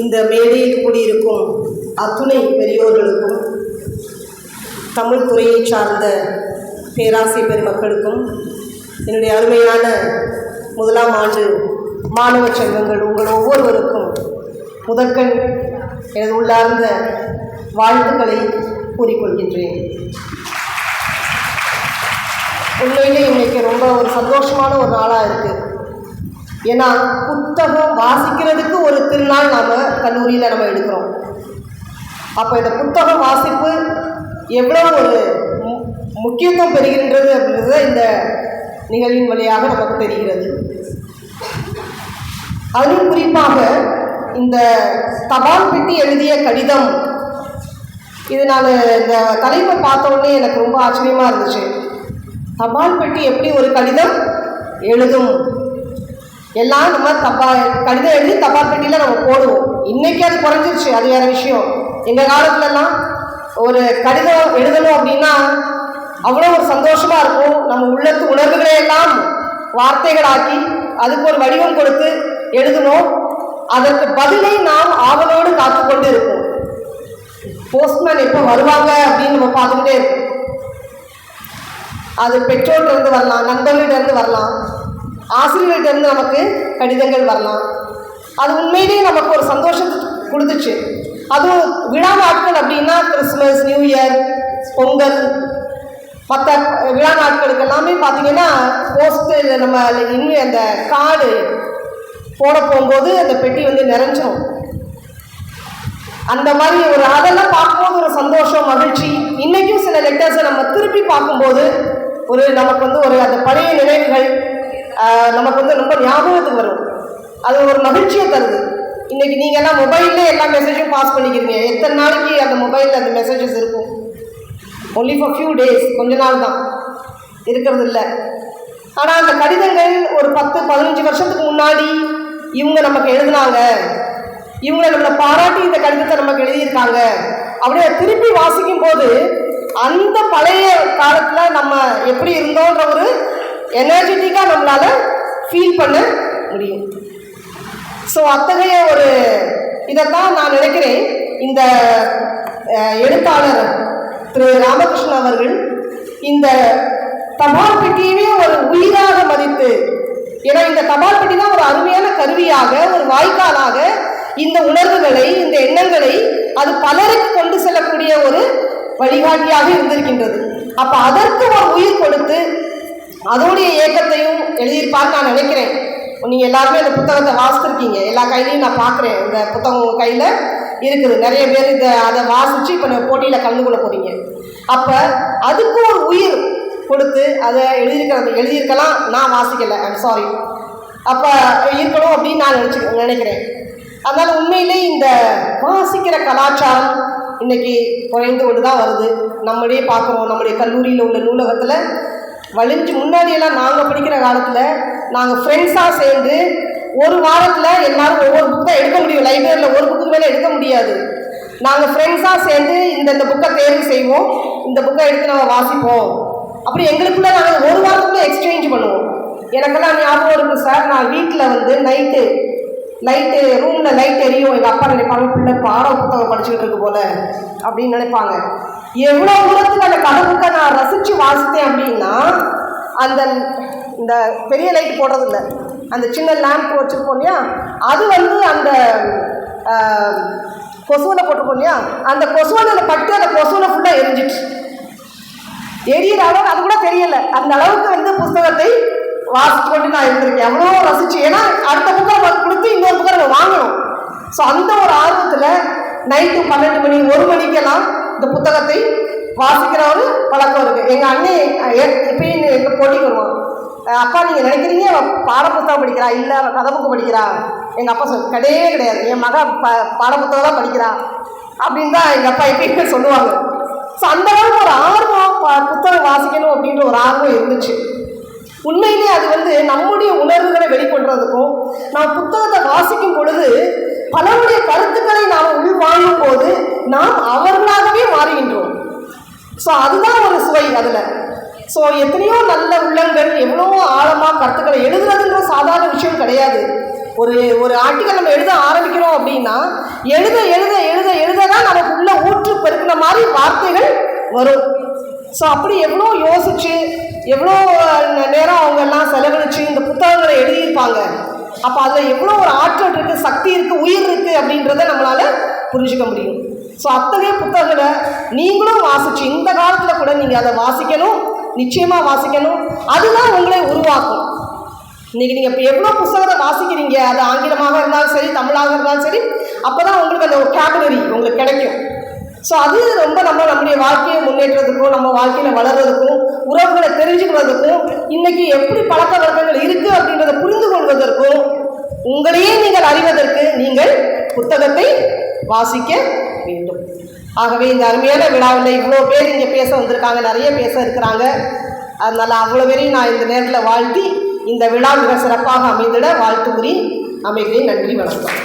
இந்த மேடையில் கூடியிருக்கும் அத்துணை பெரியோர்களுக்கும் தமிழ் துறையை சார்ந்த பேராசை பெருமக்களுக்கும் என்னுடைய அருமையான முதலாம் ஆண்டு மாணவ செல்வங்கள் உங்கள் ஒவ்வொருவருக்கும் முதற்கண் எனது உள்ளார்ந்த வாழ்த்துக்களை கூறிக்கொள்கின்றேன். உண்மையிலே இன்னைக்கு ரொம்ப ஒரு சந்தோஷமான ஒரு நாளாக இருக்குது ஏன்னா புத்தகம் வாசிக்கிறதுக்கு ஒரு திருநாள் நாம் கல்லூரியில் நம்ம எடுக்கிறோம். அப்போ இந்த புத்தக வாசிப்பு எவ்வளோ ஒரு மு- முக்கியத்துவம் பெறுகின்றது அப்படின்றத இந்த நிகழ்வின் வழியாக நமக்கு தெரிகிறது. அதிலும் குறிப்பாக இந்த தபால் பெட்டி எழுதிய கடிதம். இது நான் இந்த தலைப்பை பார்த்தோன்னே எனக்கு ரொம்ப ஆச்சரியமாக இருந்துச்சு. தபால் பெட்டி எப்படி ஒரு கடிதம் எழுதும்? எல்லாம் நம்ம தப்பா கடிதம் எழுதி தப்பா பெட்டியில் நம்ம போடுவோம். இன்னைக்கு அது குறைஞ்சிருச்சு அது வேற விஷயம். எங்கள் காலத்துலலாம் ஒரு கடிதம் எழுதணும் அப்படின்னா அவ்வளோ ஒரு சந்தோஷமாக இருக்கும். நம்ம உள்ளத்து உணர்வுகளை எல்லாம் வார்த்தைகளாக்கி அதுக்கு ஒரு வடிவம் கொடுத்து எழுதணும். அதற்கு பதிலை நாம் ஆவலோடு காத்து கொண்டு இருப்போம். போஸ்ட்மேன் எப்போ வருவாங்க அப்படின்னு நம்ம பார்த்துக்கிட்டே இருக்கோம் அது பெற்றோர்கிட்ட இருந்து வரலாம் நண்பர்கள்ட்ட இருந்து வரலாம். ஆசிரியர்கள்ட்ட இருந்து நமக்கு கடிதங்கள் வரலாம். அது உண்மையிலேயே நமக்கு ஒரு சந்தோஷத்தை கொடுத்துச்சு. அதுவும் விழா நாட்கள் அப்படின்னா கிறிஸ்மஸ் நியூ இயர் பொங்கல் மற்ற விழா நாட்களுக்கு எல்லாமே பார்த்தீங்கன்னா போஸ்ட்டு நம்ம இன்னும் அந்த கார்டு போட போகும்போது அந்த பெட்டி வந்து நிறைஞ்சோம் அந்த மாதிரி ஒரு அதெல்லாம் பார்க்கும்போது ஒரு சந்தோஷம் மகிழ்ச்சி. இன்றைக்கும் சில லெட்டர்ஸை நம்ம திருப்பி பார்க்கும்போது ஒரு நமக்கு வந்து ஒரு அந்த பழைய நினைவுகள் நமக்கு வந்து ரொம்ப ஞாபகத்துக்கு வரும். அது ஒரு மகிழ்ச்சியை தருது. இன்னைக்கு நீங்கள் எல்லாம் மொபைல்லே எல்லா மெசேஜும் பாஸ் பண்ணிக்கிறீங்க. எத்தனை நாளைக்கு அந்த மொபைலில் அந்த மெசேஜஸ் இருக்கும்? ஒன்லி ஃபார் ஃபியூ டேஸ் கொஞ்ச நாள் தான். இருக்கிறது இல்லை. ஆனால் அந்த கடிதங்கள் ஒரு பத்து பதினஞ்சு வருஷத்துக்கு முன்னாடி இவங்க நமக்கு எழுதினாங்க. இவங்க நம்மளை பாராட்டி இந்த கடிதத்தை நமக்கு எழுதியிருக்காங்க. அப்படியே திருப்பி வாசிக்கும் போது அந்த பழைய காலத்தில் நம்ம எப்படி இருந்தோன்ற ஒரு எனர்ஜெட்டிக்காக நம்மளால் ஃபீல் பண்ண முடியும். ஸோ அத்தகைய ஒரு இதைத்தான் நான் நினைக்கிறேன். இந்த எழுத்தாளர் திரு ராமகிருஷ்ணன் அவர்கள் இந்த தபால் பெட்டியவே ஒரு உயிராக மதித்து ஏன்னா இந்த தபால் பெட்டி தான் ஒரு அருமையான கருவியாக ஒரு வாய்க்காலாக இந்த உணர்வுகளை இந்த எண்ணங்களை அது பலருக்கு கொண்டு செல்லக்கூடிய ஒரு வழிகாட்டியாக இருந்திருக்கின்றது. அப்போ அதற்கு ஒரு உயிர் கொடுத்து அதோடைய இயக்கத்தையும் எழுதியிருப்பார்னு நான் நினைக்கிறேன். நீங்கள் எல்லாருமே அந்த புத்தகத்தை வாசித்திருக்கீங்க எல்லா கையிலையும் நான் பார்க்குறேன். இந்த புத்தகம் உங்கள் கையில் இருக்குது. நிறைய பேர் இதை அதை வாசித்து இப்போ போட்டியில் கலந்து கொள்ள போகிறீங்க அப்போ அதுக்கும் ஒரு உயிர் கொடுத்து அதை எழுதியிருக்கிறது எழுதியிருக்கலாம். நான் வாசிக்கலை. ஐம் சாரி அப்போ இருக்கணும் அப்படின்னு நான் நினச்சி நினைக்கிறேன். அதனால் உண்மையிலே இந்த வாசிக்கிற கலாச்சாரம் இன்னைக்கு குறைந்து கொண்டு தான் வருது. நம்மளே பார்க்குறோம். நம்முடைய கல்லூரியில் உள்ள நூலகத்தில் வலிஞ்சு முன்னாடியெல்லாம் நாங்கள் படிக்கிற காலத்தில் நாங்கள் ஃப்ரெண்ட்ஸாக சேர்ந்து ஒரு வாரத்தில் எல்லாரும் ஒவ்வொரு புக் தான் எடுக்க முடியும். லைப்ரரியில் ஒரு புக்கு மேலே எடுக்க முடியாது. நாங்கள் ஃப்ரெண்ட்ஸாக சேர்ந்து இந்த இந்த புக்கை தேர்வு செய்வோம். இந்த புக்கை எடுத்து நாங்கள் வாசிப்போம். அப்படி எங்களுக்குள்ள நாங்கள் ஒரு வாரத்துக்குள்ளே எக்ஸ்சேஞ்ச் பண்ணுவோம். எனக்கெல்லாம் ஞாபகம் இருக்குது சார். நான் வீட்டில் வந்து நைட்டு லைட்டு ரூமில் லைட் எரியும். எங்கள் அப்பா நினைப்பாங்க பிள்ளை பாட புத்தகம் படிச்சுக்கிட்டு இருக்கு போல அப்படின்னு நினைப்பாங்க. எவ்வளோ தூரத்துக்கு அந்த கதை நான் ரசித்து வாசித்தேன் அப்படின்னா அந்த இந்த பெரிய லைட் போடுறதில்ல. அந்த சின்ன லேம்ப் வச்சுருப்போம் இல்லையா? அது வந்து அந்த கொசுவில் போட்டிருப்போம் இல்லையா? அந்த கொசுவலையில் பட்டு அந்த கொசுவில் ஃபுல்லாக எரிஞ்சிட்டு எரியிற அளவு அது கூட தெரியலை. அந்த அளவுக்கு வந்து புஸ்தகத்தை வாசிச்சு கொண்டு நான் இருந்திருக்கேன் எவ்வளோ ரசிச்சு. ஏன்னா அடுத்த புக்கை நம்ம கொடுத்து இன்னொரு புக்கை நம்ம வாங்கணும். ஸோ அந்த ஒரு ஆர்வத்தில் நைட்டு பன்னெண்டு மணி ஒரு மணிக்கெல்லாம் இந்த புத்தகத்தை வாசிக்கிற ஒரு பழக்கம் இருக்குது எங்கள் அண்ணே எப்பயும் எங்கள் போட்டி வருவான் அப்பா நீங்கள் நினைக்கிறீங்க? அவ பாட புத்தகம் படிக்கிறா? இல்லை அவள் கதை புக்கு படிக்கிறா? எங்கள் அப்பா சொல் கிடையவே கிடையாது. என் மக ப பாட புத்தகம் தான் படிக்கிறா. அப்படின்னு தான் எங்கள் அப்பா எப்பயுமே சொல்லுவாங்க. ஸோ அந்த அளவுக்கு ஒரு ஆர்வம் புத்தகம் வாசிக்கணும் அப்படின்ற ஒரு ஆர்வம் இருந்துச்சு. உண்மையிலே அது வந்து நம்முடைய உணர்வுகளை வெளிக்கொண்டதுக்கும் நாம் புத்தகத்தை வாசிக்கும் பொழுது பலருடைய கருத்துக்களை நாம் உள்வாங்கும் போது நாம் அவர்களாகவே மாறுகின்றோம். ஸோ அதுதான் ஒரு சுவை அதில். ஸோ எத்தனையோ நல்ல உள்ளங்கள் எவ்வளோ ஆழமாக கருத்துக்களை எழுதுறதுன்ற சாதாரண விஷயம் கிடையாது. ஒரு ஒரு ஆர்டிக்கல் நம்ம எழுத ஆரம்பிக்கிறோம் அப்படின்னா எழுத எழுத எழுத எழுத தான் நமக்கு உள்ள ஊற்று பெருக்கின மாதிரி வார்த்தைகள் வரும். ஸோ அப்படி எவ்வளோ யோசிச்சு எவ்வளோ நேரம் அவங்க எல்லாம் செலவழிச்சு இந்த புத்தகங்களை எழுதியிருப்பாங்க. அப்போ அதில் எவ்வளோ ஒரு ஆற்றல் இருக்குது சக்தி இருக்குது உயிர் இருக்குது அப்படின்றத நம்மளால் புரிஞ்சுக்க முடியும். ஸோ அத்தகைய புத்தகங்களை நீங்களும் வாசிச்சு இந்த காலத்தில் கூட நீங்கள் அதை வாசிக்கணும் நிச்சயமாக வாசிக்கணும். அதுதான் உங்களை உருவாக்கும். இன்றைக்கி நீங்கள் இப்போ எவ்வளோ புத்தகத்தை வாசிக்கிறீங்க? அது ஆங்கிலமாக இருந்தாலும் சரி தமிழாக இருந்தாலும் சரி அப்போ தான் உங்களுக்கு அந்த கேட்டகரி உங்களுக்கு கிடைக்கும். ஸோ அது ரொம்ப நம்ம நம்முடைய வாழ்க்கையை முன்னேற்றத்துக்கும் நம்ம வாழ்க்கையில் வளர்றதுக்கும் உறவுகளை தெரிஞ்சுக்கிறதுக்கும் இன்னைக்கு எப்படி பழக்க வழக்கங்கள் இருக்குது அப்படின்றத புரிந்து கொள்வதற்கும் உங்களையே நீங்கள் அறிவதற்கு நீங்கள் புத்தகத்தை வாசிக்க வேண்டும். ஆகவே இந்த அருமையான விழாவில் இவ்வளோ பேர் இங்கே பேச வந்திருக்காங்க நிறைய பேச இருக்கிறாங்க. அதனால் அவ்வளோ பேரையும் நான் இந்த நேரத்தில் வாழ்த்தி இந்த விழா மிக சிறப்பாக அமைந்திட வாழ்த்து கூறி அமைகிறேன். நன்றி வணக்கம்.